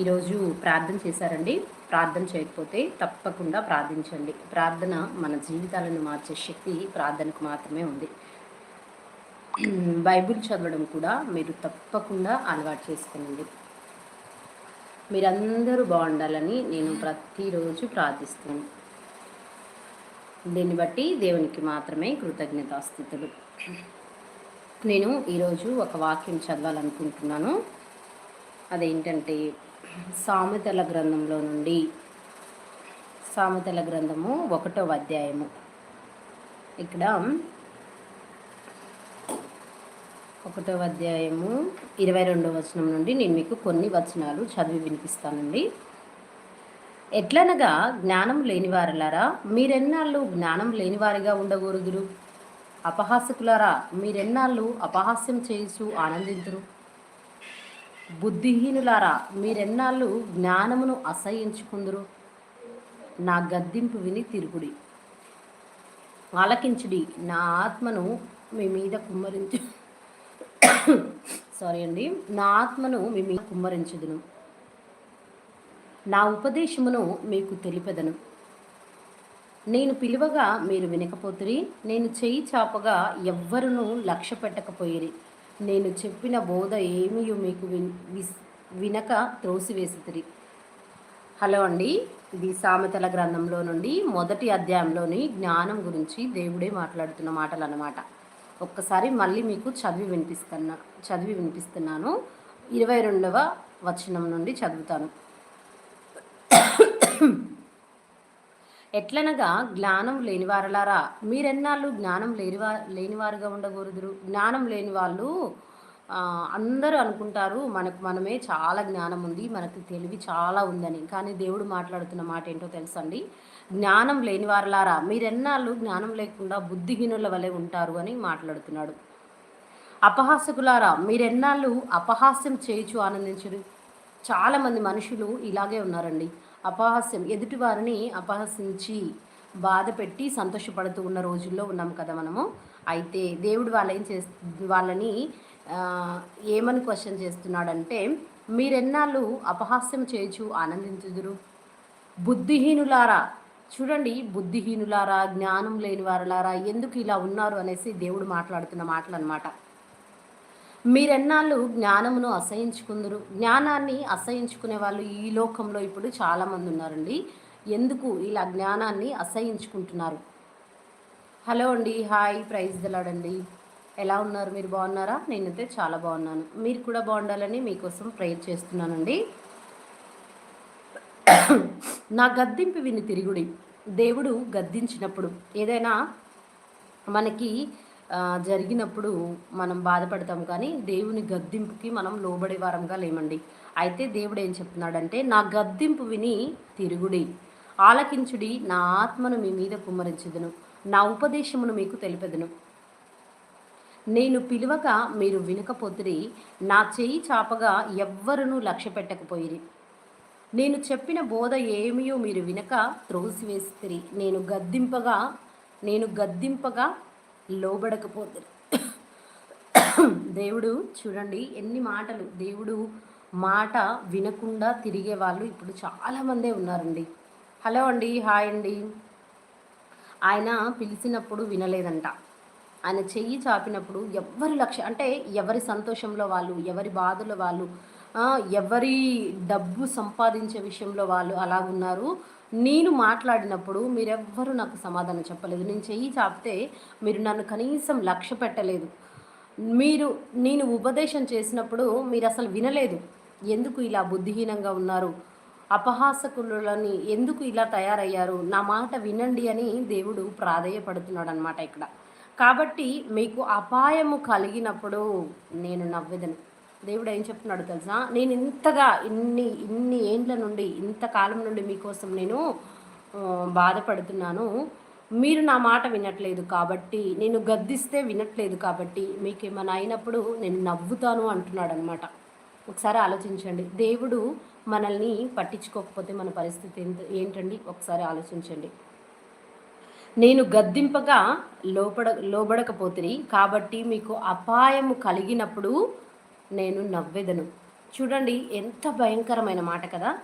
ఈరోజు ప్రార్థన చేశారండి. ప్రార్థన చేయకపోతే తప్పకుండా ప్రార్థించండి. ప్రార్థన మన జీవితాలను మార్చే శక్తి ప్రార్థనకు మాత్రమే ఉంది. బైబిల్ చదవడం కూడా మీరు తప్పకుండా అలవాటు చేసుకోండి మీరందరూ బాగుండాలని నేను ప్రతిరోజు ప్రార్థిస్తున్నాను దీన్ని బట్టి దేవునికి మాత్రమే కృతజ్ఞతాస్థితులు. నేను ఈరోజు ఒక వాక్యం చదవాలనుకుంటున్నాను. అదేంటంటే సామెతల గ్రంథంలో నుండి. సామెతల గ్రంథము ఒకటో అధ్యాయము. ఇక్కడ ఒకటో అధ్యాయము ఇరవై రెండో వచనం నుండి నేను మీకు కొన్ని వచనాలు చదివి వినిపిస్తానండి. ఎట్లనగా జ్ఞానం లేనివారలారా మీరెన్నాళ్ళు జ్ఞానం లేనివారిగా ఉండకూడదురు అపహాసకులారా మీరెన్నాళ్ళు అపహాస్యం చేయిచు ఆనందించరు బుద్ధిహీనులారా మీరెన్నాళ్ళు జ్ఞానమును అసహించుకుందరు నా గద్దింపు విని తిరుగుడి. ఆలకించుడి. నా ఆత్మను మీ మీద కుమ్మరించు సారీ అండి. నా ఆత్మను మీ మీద కుమ్మరించుదును. నా ఉపదేశమును మీకు తెలిపెదను. నేను పిలువగా మీరు వినకపోతురి నేను చేయి చాపగా ఎవ్వరును లక్ష్య పెట్టకపోయిరి నేను చెప్పిన బోధ ఏమీ మీకు విన్ విస్- వినక త్రోసివేసిరి హలో అండి ఇది సామెతల గ్రంథంలో నుండి మొదటి అధ్యాయంలోని జ్ఞానం గురించి దేవుడే మాట్లాడుతున్న మాటలు అన్నమాట ఒక్కసారి మళ్ళీ మీకు చదివి వినిపిస్తున్నా చదివి వినిపిస్తున్నాను. ఇరవై రెండవ వచనం నుండి చదువుతాను. ఎట్లనగా జ్ఞానం లేనివారలారా మీరెన్నాళ్ళు జ్ఞానం లేనివా లేనివారుగా ఉండకూడదురు? జ్ఞానం లేని వాళ్ళు అందరూ అనుకుంటారు మనకు మనమే చాలా జ్ఞానం ఉంది మనకు తెలివి చాలా ఉందని. కానీ దేవుడు మాట్లాడుతున్న మాట ఏంటో తెలుసండి? జ్ఞానం లేని వారలారా? మీరెన్నాళ్ళు జ్ఞానం లేకుండా బుద్ధిహీనుల వలె ఉంటారు అని మాట్లాడుతున్నాడు. అపహాసకులారా మీరెన్నాళ్ళు అపహాస్యం చేయుచు ఆనందించరు? చాలామంది మనుషులు ఇలాగే ఉన్నారండి. అపహాస్యం. ఎదుటి వారిని అపహసించి బాధ పెట్టి సంతోషపడుతూ ఉన్న రోజుల్లో ఉన్నాం కదా మనము. అయితే దేవుడు వాళ్ళు ఏం చే వాళ్ళని ఏమని క్వశ్చన్ చేస్తున్నాడంటే మీరెన్నాళ్ళు అపహాస్యం చేయొచ్చు ఆనందించుదురు? బుద్ధిహీనులారా చూడండి బుద్ధిహీనులారా జ్ఞానం లేని వారలారా ఎందుకు ఇలా ఉన్నారు? అనేసి దేవుడు మాట్లాడుతున్న మాటలు అనమాట మీరెన్నాళ్ళు జ్ఞానమును అసహించుకుందరు? జ్ఞానాన్ని అసహించుకునే వాళ్ళు ఈ లోకంలో ఇప్పుడు చాలామంది ఉన్నారండి. ఎందుకు ఇలా జ్ఞానాన్ని అసహించుకుంటున్నారు? హలో అండి హాయ్ ప్రైజ్ దలాడండి ఎలా ఉన్నారు? మీరు బాగున్నారా? నేనైతే చాలా బాగున్నాను. మీరు కూడా బాగుండాలని మీకోసం ప్రేయర్ చేస్తున్నానండి. నా గద్దింపు విని తిరుగుడి. దేవుడు గద్దించినప్పుడు ఏదైనా మనకి జరిగినప్పుడు మనం బాధపడతాం కానీ దేవుని గద్దింపుకి మనం లోబడే వారంగా లేమండి. అయితే దేవుడు ఏం చెప్తున్నాడంటే నా గద్దింపు విని తిరుగుడి. ఆలకించుడి. నా ఆత్మను మీ మీద కుమ్మరించుదును. నా ఉపదేశమును మీకు తెలిపెదను. నేను పిలువక మీరు వినకపోతురి. నా చేయి చాపగా ఎవ్వరునూ లక్ష్య పెట్టకపోయిరి. నేను చెప్పిన బోధ ఏమియో మీరు వినక త్రోసివేసిరి నేను గద్దింపగా నేను గద్దింపగా లోబడకపోతే దేవుడు చూడండి ఎన్ని మాటలు దేవుడు మాట వినకుండా తిరిగే వాళ్ళు ఇప్పుడు చాలామందే ఉన్నారండి. హలో అండి హాయ్ అండి. ఆయన పిలిచినప్పుడు వినలేదంట. ఆయన చెయ్యి చాపినప్పుడు ఎవరి లక్ష్య అంటే ఎవరి సంతోషంలో వాళ్ళు ఎవరి బాధలో వాళ్ళు ఎవరి డబ్బు సంపాదించే విషయంలో వాళ్ళు అలా ఉన్నారు. నేను మాట్లాడినప్పుడు మీరెవ్వరూ నాకు సమాధానం చెప్పలేదు. నేను చెయ్యి చాపితే మీరు నన్ను కనీసం లక్ష్య పెట్టలేదు. మీరు నేను ఉపదేశం చేసినప్పుడు మీరు అసలు వినలేదు. ఎందుకు ఇలా బుద్ధిహీనంగా ఉన్నారు? అపహాసకులని ఎందుకు ఇలా తయారయ్యారు? నా మాట వినండి అని దేవుడు ప్రాధేయపడుతున్నాడు అనమాట ఇక్కడ. కాబట్టి మీకు అపాయము కలిగినప్పుడు నేను నవ్వెదను. దేవుడు ఏం చెప్తున్నాడు తెలుసా? నేను ఇంతగా ఇన్ని ఇన్ని ఏండ్ల నుండి ఇంతకాలం నుండి మీకోసం నేను బాధపడుతున్నాను. మీరు నా మాట వినట్లేదు కాబట్టి నేను గద్దిస్తే వినట్లేదు కాబట్టి మీకు ఏమైనా అయినప్పుడు నేను నవ్వుతాను అంటున్నాడు అనమాట ఒకసారి ఆలోచించండి. దేవుడు మనల్ని పట్టించుకోకపోతే మన పరిస్థితి ఏంటండి? ఒకసారి ఆలోచించండి. నేను గద్దింపగా లోపడ లోబడకపోతిని కాబట్టి మీకు అపాయము కలిగినప్పుడు నేను నవ్వెదను. చూడండి ఎంత భయంకరమైన మాట కదా?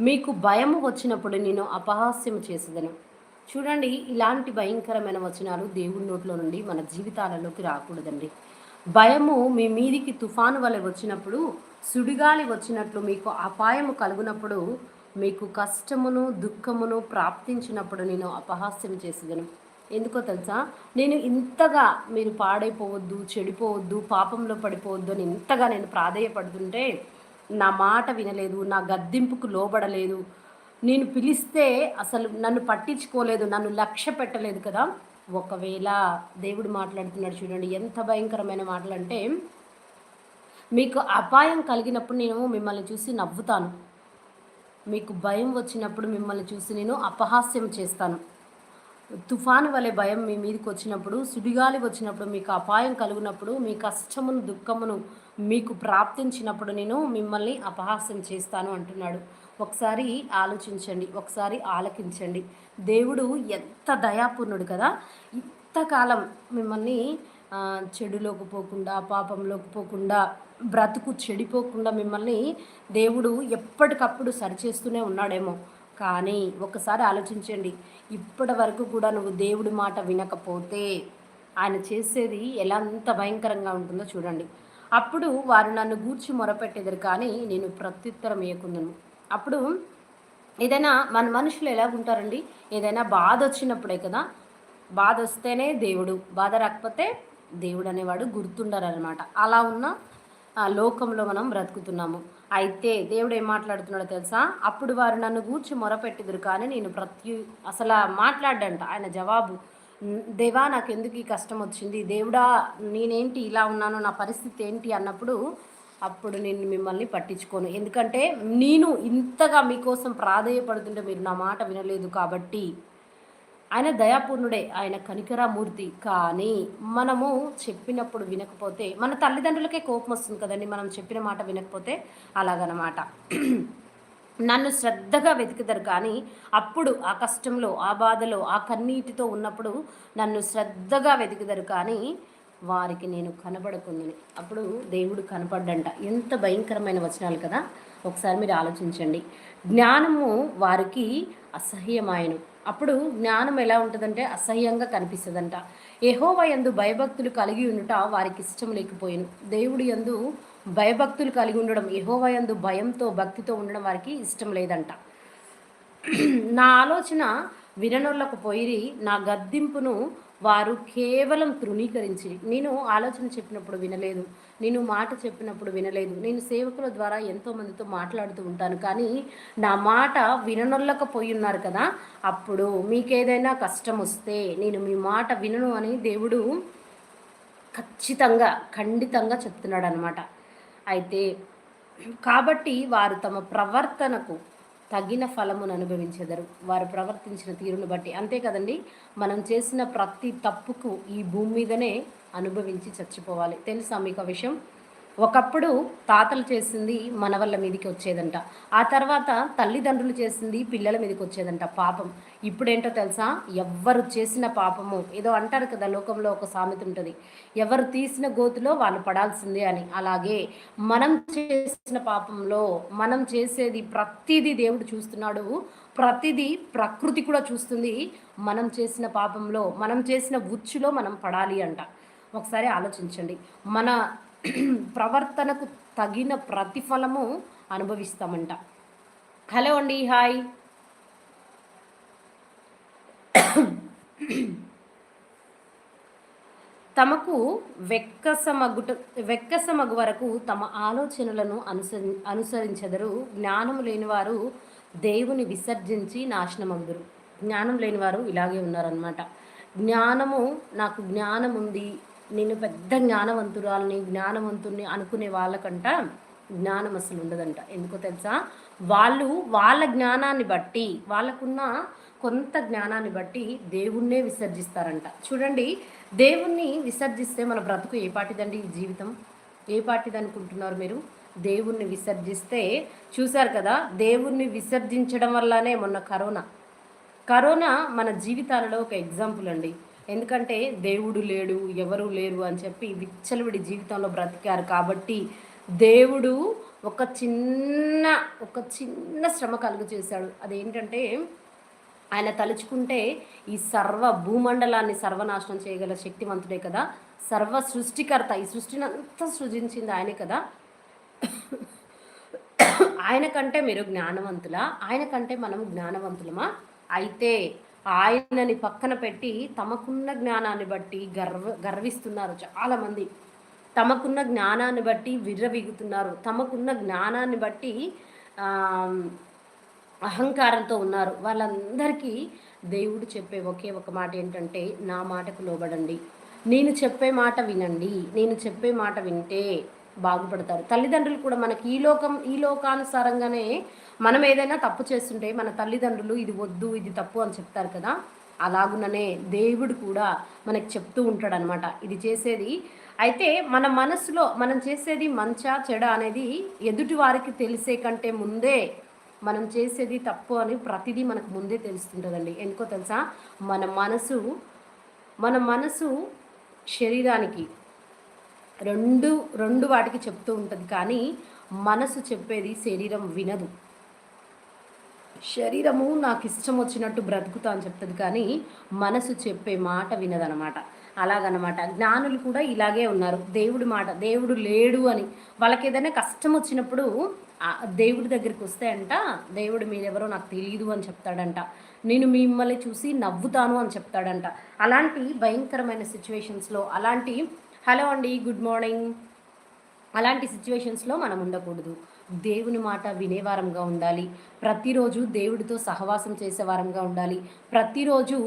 మీకు భయము వచ్చినప్పుడు నేను అపహాస్యం చేసేదను. చూడండి ఇలాంటి భయంకరమైన వచనాలు దేవుడి నోట్లో నుండి మన జీవితాలలోకి రాకూడదండి. భయము మీ మీదికి తుఫాను వలె వచ్చినప్పుడు సుడిగాలి వచ్చినట్లు మీకు అపాయము కలుగునప్పుడు మీకు కష్టమును దుఃఖమును ప్రాప్తించినప్పుడు నేను అపహాస్యం చేసేదను. ఎందుకో తెలుసా? నేను ఇంతగా మీరు పాడైపోవద్దు చెడిపోవద్దు పాపంలో పడిపోవద్దు అని ఇంతగా నేను ప్రాధేయపడుతుంటే నా మాట వినలేదు నా గద్దింపుకు లోబడలేదు. నేను పిలిస్తే అసలు నన్ను పట్టించుకోలేదు నన్ను లక్ష్య పెట్టలేదు కదా. ఒకవేళ దేవుడు మాట్లాడుతున్నాడు చూడండి ఎంత భయంకరమైన మాటలు అంటే మీకు అపాయం కలిగినప్పుడు నేను మిమ్మల్ని చూసి నవ్వుతాను. మీకు భయం వచ్చినప్పుడు మిమ్మల్ని చూసి నేను అపహాస్యం చేస్తాను. తుఫాను వలె భయం మీ మీదకి వచ్చినప్పుడు సుడిగాలి వచ్చినప్పుడు మీకు అపాయం కలిగినప్పుడు మీ కష్టమును దుఃఖమును మీకు ప్రాప్తించినప్పుడు నేను మిమ్మల్ని అపహాస్యం చేస్తాను అంటున్నాడు. ఒకసారి ఆలోచించండి ఒకసారి ఆలకించండి. దేవుడు ఎంత దయాపూర్ణుడు కదా! ఇంతకాలం మిమ్మల్ని చెడులోకి పోకుండా పాపంలోకి పోకుండా బ్రతుకు చెడిపోకుండా మిమ్మల్ని దేవుడు ఎప్పటికప్పుడు సరిచేస్తూనే ఉన్నాడేమో. కానీ ఒకసారి ఆలోచించండి. ఇప్పటి వరకు కూడా నువ్వు దేవుడి మాట వినకపోతే ఆయన చేసేది ఎలా అంత భయంకరంగా ఉంటుందో చూడండి. అప్పుడు వారు నన్ను గూర్చి మొరపెట్టేదారు కానీ నేను ప్రత్యుత్తరం ఇవ్వకుందను అప్పుడు ఏదైనా మన మనుషులు ఎలా ఉంటారండి ఏదైనా బాధ వచ్చినప్పుడే కదా బాధ వస్తేనే దేవుడు బాధ రాకపోతే దేవుడు అనేవాడు గుర్తుండరనమాట అలా ఉన్న లోకంలో మనం బ్రతుకుతున్నాము. అయితే దేవుడు ఏం మాట్లాడుతున్నాడో తెలుసా? అప్పుడు వారు నన్ను గూర్చి మొరపెట్టిదురు కానీ నేను ప్రత్యు అసలు మాట్లాడంట ఆయన జవాబు దేవా నాకు ఎందుకు ఈ కష్టం వచ్చింది? దేవుడా నేనేంటి ఇలా ఉన్నాను? నా పరిస్థితి ఏంటి? అన్నప్పుడు అప్పుడు నేను మిమ్మల్ని పట్టించుకోను. ఎందుకంటే నేను ఇంతగా మీకోసం ప్రాధేయపడుతుంటే మీరు నా మాట వినలేదు కాబట్టి ఆయన దయాపూర్ణుడే ఆయన కనికరామూర్తి. కానీ మనము చెప్పినప్పుడు వినకపోతే మన తల్లిదండ్రులకే కోపం వస్తుంది కదండి మనం చెప్పిన మాట వినకపోతే అలాగనమాట. నన్ను శ్రద్ధగా వెతికిదరు కానీ అప్పుడు ఆ కష్టంలో ఆ బాధలో ఆ కన్నీటితో ఉన్నప్పుడు నన్ను శ్రద్ధగా వెతికిదరు కానీ వారికి నేను కనబడకుందని అప్పుడు దేవుడు కనపడ్డంట. ఎంత భయంకరమైన వచనాలు కదా! ఒకసారి మీరు ఆలోచించండి. జ్ఞానము వారికి అసహ్యమాయను. అప్పుడు జ్ఞానం ఎలా ఉంటుందంటే అసహ్యంగా కనిపిస్తుందంట. ఎహోవ ఎందు భయభక్తులు కలిగి ఉండుట వారికి ఇష్టం లేకపోయాను. దేవుడి ఎందు భయభక్తులు కలిగి ఉండడం ఎహోవ ఎందు భయంతో భక్తితో ఉండడం వారికి ఇష్టం లేదంట. నా ఆలోచన విననోళ్ళకు పోయి నా గద్దింపును వారు కేవలం తృణీకరించి నేను ఆలోచన చెప్పినప్పుడు వినలేదు నేను మాట చెప్పినప్పుడు వినలేదు నేను సేవకుల ద్వారా ఎంతోమందితో మాట్లాడుతూ ఉంటాను కానీ నా మాట విననొల్లకపోయి ఉన్నారు కదా అప్పుడు మీకేదైనా కష్టం వస్తే నేను మీ మాట వినను అని దేవుడు ఖచ్చితంగా ఖండితంగా చెప్తున్నాడు అనమాట అయితే కాబట్టి వారు తమ ప్రవర్తనకు తగిన ఫలమును అనుభవించెదరు. వారు ప్రవర్తించిన తీరును బట్టి. అంతే కదండి మనం చేసిన ప్రతి తప్పుకు ఈ భూమి మీదనే అనుభవించి చచ్చిపోవాలి. తెలుసా మీకు విషయం? ఒకప్పుడు తాతలు చేసింది మన వల్ల మీదకి వచ్చేదంట. ఆ తర్వాత తల్లిదండ్రులు చేసింది పిల్లల మీదకి వచ్చేదంట పాపం. ఇప్పుడేంటో తెలుసా? ఎవ్వరు చేసిన పాపము. ఏదో అంటారు కదా లోకంలో ఒక సామెత ఉంటుంది. ఎవరు తీసిన గోతులో వాళ్ళు పడాల్సిందే అని. అలాగే మనం చేసిన పాపంలో మనం చేసేది ప్రతిదీ దేవుడు చూస్తున్నాడు. ప్రతిదీ ప్రకృతి కూడా చూస్తుంది. మనం చేసిన పాపంలో మనం చేసిన ఉచ్చులో మనం పడాలి అంట. ఒకసారి ఆలోచించండి. మన ప్రవర్తనకు తగిన ప్రతిఫలము అనుభవిస్తామంట. హలో అండి హాయ్. తమకు వెక్కసమగుట వెక్కసమగు వరకు తమ ఆలోచనలను అనుసరి అనుసరించెదరు. జ్ఞానము లేనివారు దేవుని విసర్జించి నాశనమగుదురు జ్ఞానం లేనివారు ఇలాగే ఉన్నారనమాట జ్ఞానము నాకు జ్ఞానం ఉంది నేను పెద్ద జ్ఞానవంతురాలని జ్ఞానవంతుని అనుకునే వాళ్ళకంట జ్ఞానం అసలు ఉండదంట. ఎందుకో తెలుసా? వాళ్ళు వాళ్ళ జ్ఞానాన్ని బట్టి వాళ్ళకున్న కొంత జ్ఞానాన్ని బట్టి దేవుణ్ణే విసర్జిస్తారంట. చూడండి దేవుణ్ణి విసర్జిస్తే మన బ్రతుకు ఏ పాటిదండి ఈ జీవితం? ఏ పాటిది అనుకుంటున్నారు మీరు? దేవుణ్ణి విసర్జిస్తే చూశారు కదా దేవుణ్ణి విసర్జించడం వల్లనే మొన్న కరోనా. కరోనా మన జీవితాలలో ఒక ఎగ్జాంపుల్ అండి. ఎందుకంటే దేవుడు లేడు ఎవరు లేరు అని చెప్పి విచ్చలవిడి జీవితంలో బ్రతికారు కాబట్టి దేవుడు ఒక చిన్న ఒక చిన్న శ్రమ కలుగు చేశాడు అదేంటంటే ఆయన తలుచుకుంటే ఈ సర్వ భూమండలాన్ని సర్వనాశనం చేయగల శక్తివంతుడే కదా. సర్వ సృష్టికర్త ఈ సృష్టిని అంతా సృజించింది ఆయనే కదా. ఆయన కంటే మీరు జ్ఞానవంతుల? ఆయన కంటే మనం జ్ఞానవంతులమా? అయితే ఆయనని పక్కన పెట్టి తమకున్న జ్ఞానాన్ని బట్టి గర్వ గర్విస్తున్నారు చాలామంది. తమకున్న జ్ఞానాన్ని బట్టి విర్రవిగుతున్నారు. తమకున్న జ్ఞానాన్ని బట్టి అహంకారంతో ఉన్నారు. వాళ్ళందరికీ దేవుడు చెప్పే ఒకే ఒక మాట ఏంటంటే నా మాటకు లోబడండి. నేను చెప్పే మాట వినండి. నేను చెప్పే మాట వింటే బాగుపడతారు. తల్లిదండ్రులు కూడా మనకి ఈ లోకం ఈ లోకానుసారంగానే మనం ఏదైనా తప్పు చేస్తుంటే మన తల్లిదండ్రులు ఇది వద్దు ఇది తప్పు అని చెప్తారు కదా అలాగుననే దేవుడు కూడా మనకు చెప్తూ ఉంటాడు అనమాట ఇది చేసేది. అయితే మన మనసులో మనం చేసేది మంచా చెడ అనేది ఎదుటి వారికి తెలిసే కంటే ముందే మనం చేసేది తప్పు అని ప్రతిదీ మనకు ముందే తెలుస్తుంటుందండి. ఎందుకో తెలుసా? మన మనసు మన మనసు శరీరానికి రెండు రెండు వాటికి చెప్తూ ఉంటుంది కానీ మనసు చెప్పేది శరీరం వినదు. శరీరము నాకు ఇష్టం వచ్చినట్టు బ్రతుకుతా అని చెప్తుంది కానీ మనసు చెప్పే మాట వినదనమాట. అలాగనమాట. జ్ఞానులు కూడా ఇలాగే ఉన్నారు. దేవుడి మాట దేవుడు లేడు అని. వాళ్ళకి ఏదైనా కష్టం వచ్చినప్పుడు దేవుడి దగ్గరికి వస్తే అంట దేవుడు మీరెవరో నాకు తెలియదు అని చెప్తాడంట. నేను మిమ్మల్ని చూసి నవ్వుతాను అని చెప్తాడంట. అలాంటి భయంకరమైన సిచ్యువేషన్స్లో అలాంటి హలో అండి గుడ్ మార్నింగ్. అలాంటి సిచ్యువేషన్స్లో మనం ఉండకూడదు. దేవుని మాట వినేవారంగా ఉండాలి. ప్రతిరోజు దేవుడితో సహవాసం చేసేవారంగా ఉండాలి. ప్రతిరోజు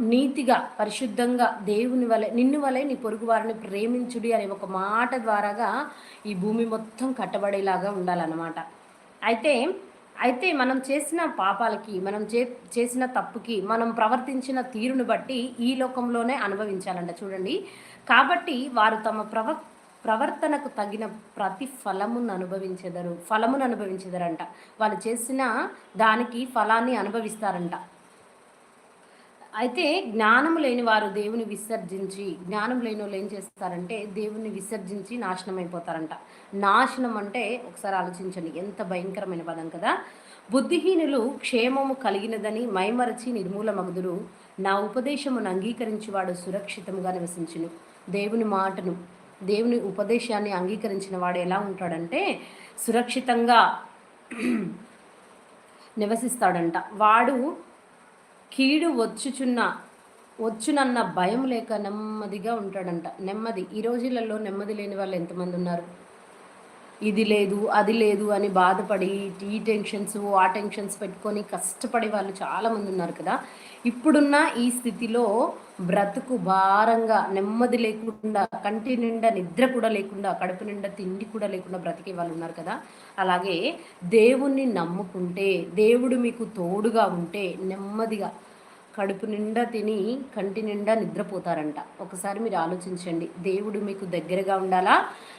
నీతిగా పరిశుద్ధంగా దేవుని వలె నిన్ను వలె నీ పొరుగు వారిని ప్రేమించుడి అనే ఒక మాట ద్వారాగా ఈ భూమి మొత్తం కట్టబడేలాగా ఉండాలన్నమాట. అయితే అయితే మనం చేసిన పాపాలకి మనం చే చేసిన తప్పుకి మనం ప్రవర్తించిన తీరును బట్టి ఈ లోకంలోనే అనుభవించాలంట చూడండి. కాబట్టి వారు తమ ప్రవ ప్రవర్తనకు తగిన ప్రతి ఫలమును అనుభవించేదరు. ఫలమును అనుభవించేదరంట. వాళ్ళు చేసిన దానికి ఫలాన్ని అనుభవిస్తారంట. అయితే జ్ఞానం లేని వారు దేవుని విసర్జించి జ్ఞానం లేని వాళ్ళు ఏం చేస్తారంటే దేవుని విసర్జించి నాశనం అయిపోతారంట నాశనం అంటే ఒకసారి ఆలోచించండి. ఎంత భయంకరమైన పదం కదా. బుద్ధిహీనులు క్షేమము కలిగినదని మైమరచి నిర్మూలమగుదురు. నా ఉపదేశమును అంగీకరించి వాడు సురక్షితంగా నివసించును. దేవుని మాటను దేవుని ఉపదేశాన్ని అంగీకరించిన వాడు ఎలా ఉంటాడంటే సురక్షితంగా నివసిస్తాడంట. వాడు కీడు వచ్చుచున్న వచ్చునన్న భయం లేక నెమ్మదిగా ఉంటాడంట. నెమ్మది. ఈ రోజులలో నెమ్మది లేని వాళ్ళు ఎంతమంది ఉన్నారు? ఇది లేదు అది లేదు అని బాధపడి ఈ టెన్షన్స్ ఆ టెన్షన్స్ పెట్టుకొని కష్టపడే వాళ్ళు చాలామంది ఉన్నారు కదా. ఇప్పుడున్న ఈ స్థితిలో బ్రతుకు భారంగా నెమ్మది లేకుండా కంటి నిండా నిద్ర కూడా లేకుండా కడుపు నిండా తిండి కూడా లేకుండా బ్రతికే వాళ్ళు ఉన్నారు కదా. అలాగే దేవుణ్ణి నమ్ముకుంటే దేవుడు మీకు తోడుగా ఉంటే నెమ్మదిగా కడుపు నిండా తిని కంటి నిండా నిద్రపోతారంట. ఒకసారి మీరు ఆలోచించండి. దేవుడు మీకు దగ్గరగా ఉండాలా?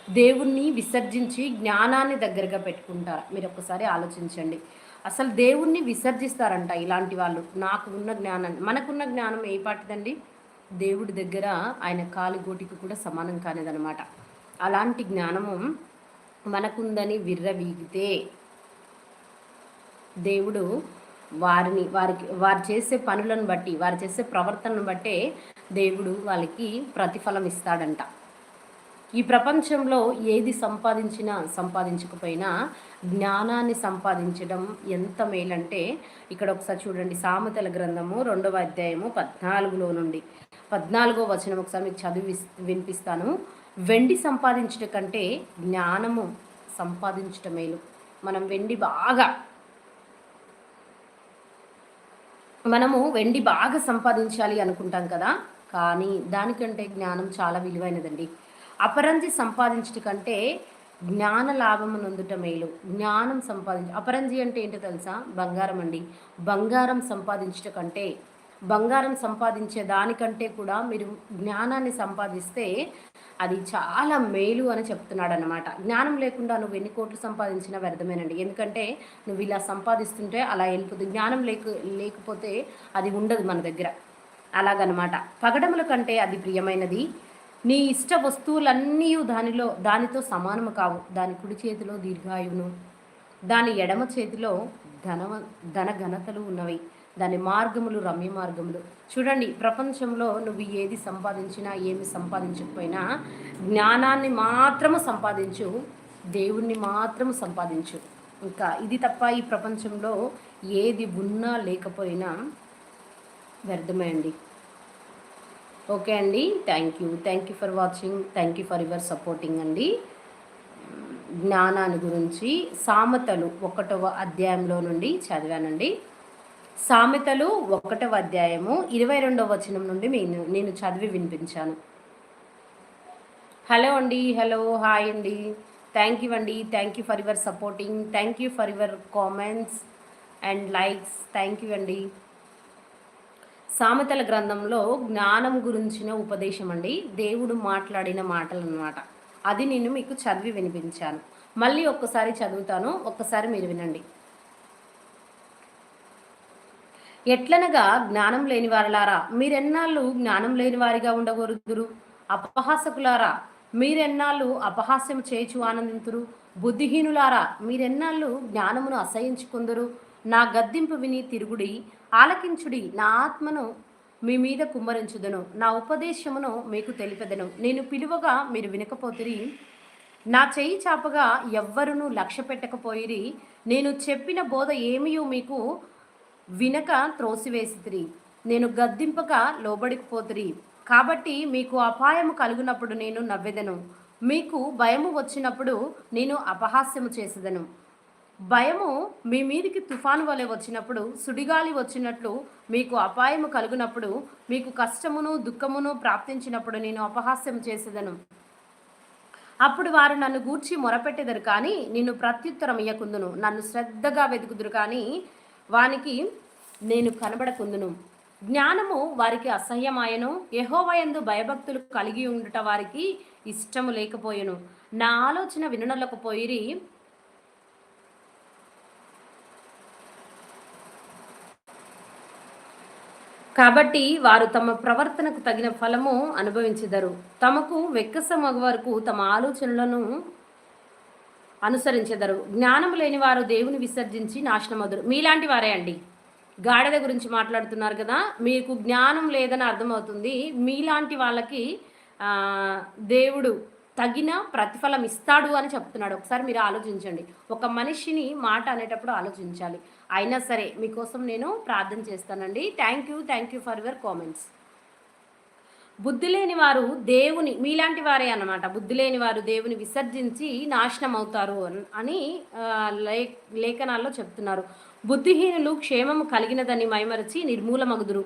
దేవుణ్ణి విసర్జించి జ్ఞానాన్ని దగ్గరగా పెట్టుకుంటారా? మీరు ఒకసారి ఆలోచించండి. అసలు దేవుణ్ణి విసర్జిస్తారంట ఇలాంటి వాళ్ళు. నాకు ఉన్న జ్ఞానాన్ని మనకున్న జ్ఞానం ఏ పాటిదండి? దేవుడి దగ్గర ఆయన కాలుగోటికి కూడా సమానం కానిదనమాట అలాంటి జ్ఞానము మనకుందని విర్రవీగితే దేవుడు వారిని వారికి వారు చేసే పనులను బట్టి వారు చేసే ప్రవర్తనను బట్టే దేవుడు వాళ్ళకి ప్రతిఫలం ఇస్తాడంట. ఈ ప్రపంచంలో ఏది సంపాదించినా సంపాదించకపోయినా జ్ఞానాన్ని సంపాదించడం ఎంత మేలంటే ఇక్కడ ఒకసారి చూడండి సామెతల గ్రంథము రెండవ అధ్యాయము పద్నాలుగులో నుండి. పద్నాలుగో వచనం ఒకసారి మీకు చదివి వినిపిస్తాను. వెండి సంపాదించడం కంటే జ్ఞానము సంపాదించడం మేలు. మనం వెండి బాగా మనము వెండి బాగా సంపాదించాలి అనుకుంటాం కదా కానీ దానికంటే జ్ఞానం చాలా విలువైనదండి. అపరంజి సంపాదించట కంటే జ్ఞాన లాభము నొందుట మేలు. జ్ఞానం సంపాదించ అపరంజి అంటే ఏంటో తెలుసా? బంగారం అండి. బంగారం సంపాదించట కంటే బంగారం సంపాదించే దానికంటే కూడా మీరు జ్ఞానాన్ని సంపాదిస్తే అది చాలా మేలు అని చెప్తున్నాడు అనమాట జ్ఞానం లేకుండా నువ్వు ఎన్ని కోట్లు సంపాదించినా వ్యర్థమేనండి. ఎందుకంటే నువ్వు ఇలా సంపాదిస్తుంటే అలా వెళ్ళిపోతుంది జ్ఞానం లేక లేకపోతే అది ఉండదు మన దగ్గర. అలాగనమాట. పగడముల కంటే అది ప్రియమైనది నీ ఇష్ట వస్తువులన్నీ దానిలో దానితో సమానము కావు. దాని కుడి చేతిలో దీర్ఘాయువును దాని ఎడమ చేతిలో ధనవ ధన ఘనతలు ఉన్నవి. దాని మార్గములు రమ్య మార్గములు. చూడండి ప్రపంచంలో నువ్వు ఏది సంపాదించినా ఏమి సంపాదించకపోయినా జ్ఞానాన్ని మాత్రము సంపాదించు దేవుణ్ణి మాత్రము సంపాదించు. ఇంకా ఇది తప్ప ఈ ప్రపంచంలో ఏది ఉన్నా లేకపోయినా వ్యర్థమే అండి. ఓకే అండి. Thank you. Thank you for watching. Thank you for your supporting అండి. జ్ఞానాన్ని గురించి సామెతలు ఒకటవ అధ్యాయంలో నుండి చదివానండి. సామెతలు ఒకటవ అధ్యాయము ఇరవై రెండవ వచనం నుండి నేను నేను చదివి వినిపించాను. హలో అండి. హలో. హాయ్ అండి. థ్యాంక్ యూ అండి. Thank you for your supporting. Thank you for your comments and likes. Thank you అండి. సామెతల గ్రంథంలో జ్ఞానం గురించిన ఉపదేశం అండి. దేవుడు మాట్లాడిన మాటలు అన్నమాట అది నేను మీకు చదివి వినిపించాను. మళ్ళీ ఒక్కసారి చదువుతాను. ఒక్కసారి మీరు వినండి. ఎట్లనగా జ్ఞానం లేని వారలారా మీరెన్నాళ్ళు జ్ఞానం లేని వారిగా ఉండకూడదురు? అపహాసకులారా మీరెన్నాళ్ళు అపహాస్యం చేచు ఆనందింతురు? బుద్ధిహీనులారా మీరెన్నాళ్ళు జ్ఞానమును అసహించుకుందరు? నా గద్దింపు విని తిరుగుడి ఆలకించుడి నా ఆత్మను మీ మీద కుమ్మరించుదను. నా ఉపదేశమును మీకు తెలిపెదను. నేను పిలువగా మీరు వినకపోతిరి. నా చేయి చాపగా ఎవ్వరును లక్ష్య పెట్టకపోయిరి. నేను చెప్పిన బోధ ఏమియో మీకు వినక త్రోసివేసితిరి. నేను గద్దింపక లోబడికపోతిరి. కాబట్టి మీకు అపాయము కలుగునప్పుడు నేను నవ్వెదను. మీకు భయము వచ్చినప్పుడు నేను అపహాస్యము చేసేదను. భయము మీ మీదికి తుఫాను వలె వచ్చినప్పుడు సుడిగాలి వచ్చినట్లు మీకు అపాయము కలుగునప్పుడు మీకు కష్టమును దుఃఖమును ప్రాప్తించినప్పుడు నేను అపహాస్యం చేసేదను. అప్పుడు వారు నన్ను గూర్చి మొరపెట్టెదరు కానీ నిన్ను ప్రత్యుత్తరం ఇయ్యకుందును. నన్ను శ్రద్ధగా వెతుకుదురు కానీ వానికి నేను కనబడకుందును. జ్ఞానము వారికి అసహ్యమాయను. యహోవయందు భయభక్తులు కలిగి ఉండుట వారికి ఇష్టము లేకపోయెను. నా ఆలోచన వినడలకు పోయిరి. కాబట్టి వారు తమ ప్రవర్తనకు తగిన ఫలము అనుభవించెదరు. తమకు వెక్కసమగు వరకు తమ ఆలోచనలను అనుసరించెదరు. జ్ఞానం లేని వారు దేవుని విసర్జించి నాశనమదురు మీలాంటి వారే అండి. గాడిద గురించి మాట్లాడుతున్నారు కదా. మీకు జ్ఞానం లేదని అర్థమవుతుంది. మీలాంటి వాళ్ళకి దేవుడు తగిన ప్రతిఫలం ఇస్తాడు అని చెప్తున్నాడు. ఒకసారి మీరు ఆలోచించండి. ఒక మనిషిని మాట అనేటప్పుడు ఆలోచించాలి. అయినా సరే మీకోసం నేను ప్రార్థన చేస్తానండి. Thank you thank you for your comments బుద్ధి లేని వారు దేవుని మీలాంటి వారే అన్నమాట. బుద్ధి లేని వారు దేవుని విసర్జించి నాశనం అవుతారు అని లే లేఖనాల్లో చెప్తున్నారు. బుద్ధిహీనులు క్షేమము కలిగినదని మైమరచి నిర్మూలమగుదురు.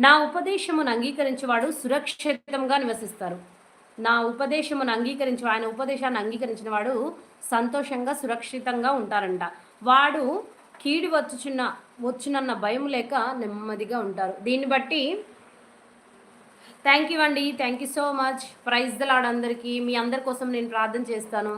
నా ఉపదేశమును అంగీకరించేవాడు సురక్షితంగా నివసిస్తారు. నా ఉపదేశమును అంగీకరించి ఆయన ఉపదేశాన్ని అంగీకరించిన వాడు సంతోషంగా సురక్షితంగా ఉంటారంట. వాడు కీడి వచ్చుచున్న వచ్చునన్న భయం లేక నెమ్మదిగా ఉంటారు. దీన్ని బట్టి థ్యాంక్ యూ అండి. Thank you so much praise the Lord అందరికీ. మీ అందరి కోసం నేను ప్రార్థన చేస్తాను.